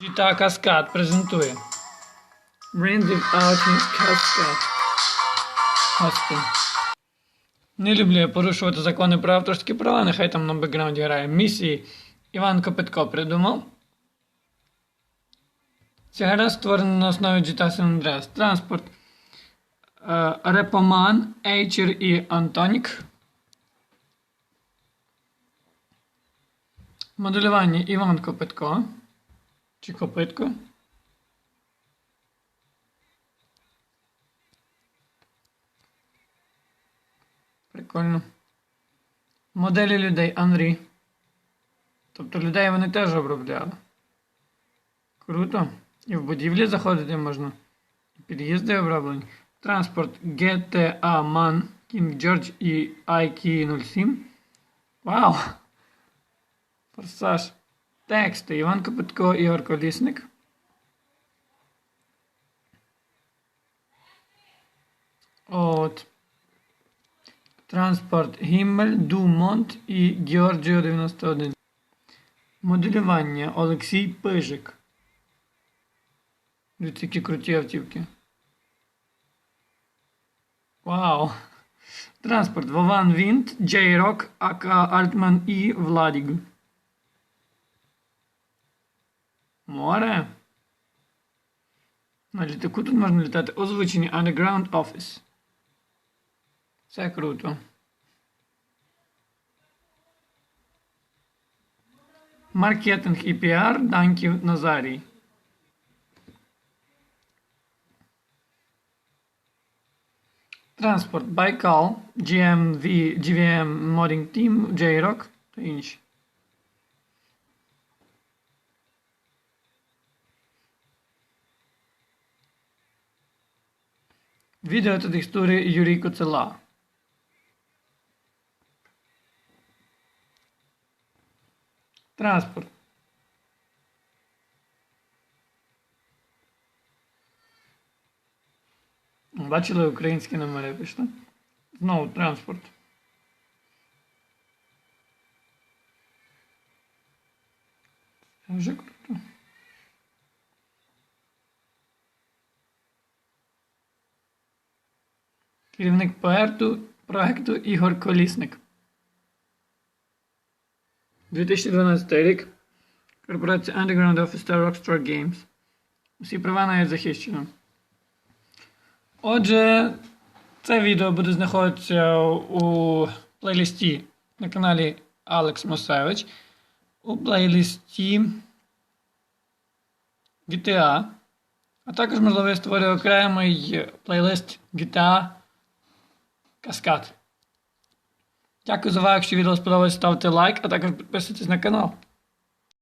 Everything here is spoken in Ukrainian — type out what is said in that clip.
GTA Каскад презентує. Branded Outings Cascade. Господи. Не люблю я порушувати закони про авторські права, нехай там на бекграунді грає. Місії Іван Копитко придумав. Ця гра створена на основі GTA San Andreas. Транспорт. Е, Репоман, Ейчер і Антонік. Моделювання Іван Копитко. Чи Копитко. Прикольно. Моделі людей Анрі. Тобто людей вони теж обробляли. Круто. І в будівлі заходити можна. Під'їзди оброблені. Транспорт GTA MAN King George і IK 07. Вау! Форсаж. Тексти. Іван Копитко, Ігор Колісник. От. Транспорт Гіммель, Думонт і Георгіо 91. Моделювання Олексій Пижик. Дивіться, які круті автівки. Вау! Транспорт Вован Вінт, Джей Рок, АК Альтман і Владіг. Море. На літаку тут можна літати. Озвучені Underground Office. Це круто. Маркетинг і піар Данків Назарій. Транспорт Байкал, GMV, GVM Modding Team, J-Rock та інші. Відео та текстури Юрій Коцела. Транспорт. Бачили українські номери пішли? Знову транспорт. Вже круто. Керівник проекту, Ігор Колісник. 2012 рік. Корпорація Underground Office та Rockstar Games. Усі права навіть захищено. Отже, це відео буде знаходитися у плейлисті на каналі Алекс Мосевич. У плейлисті GTA. А також, можливо, я створю окремий плейлист GTA Каскад. Дякую за увагу. Якщо відео сподобалось, ставте лайк, а також підписуйтесь на канал.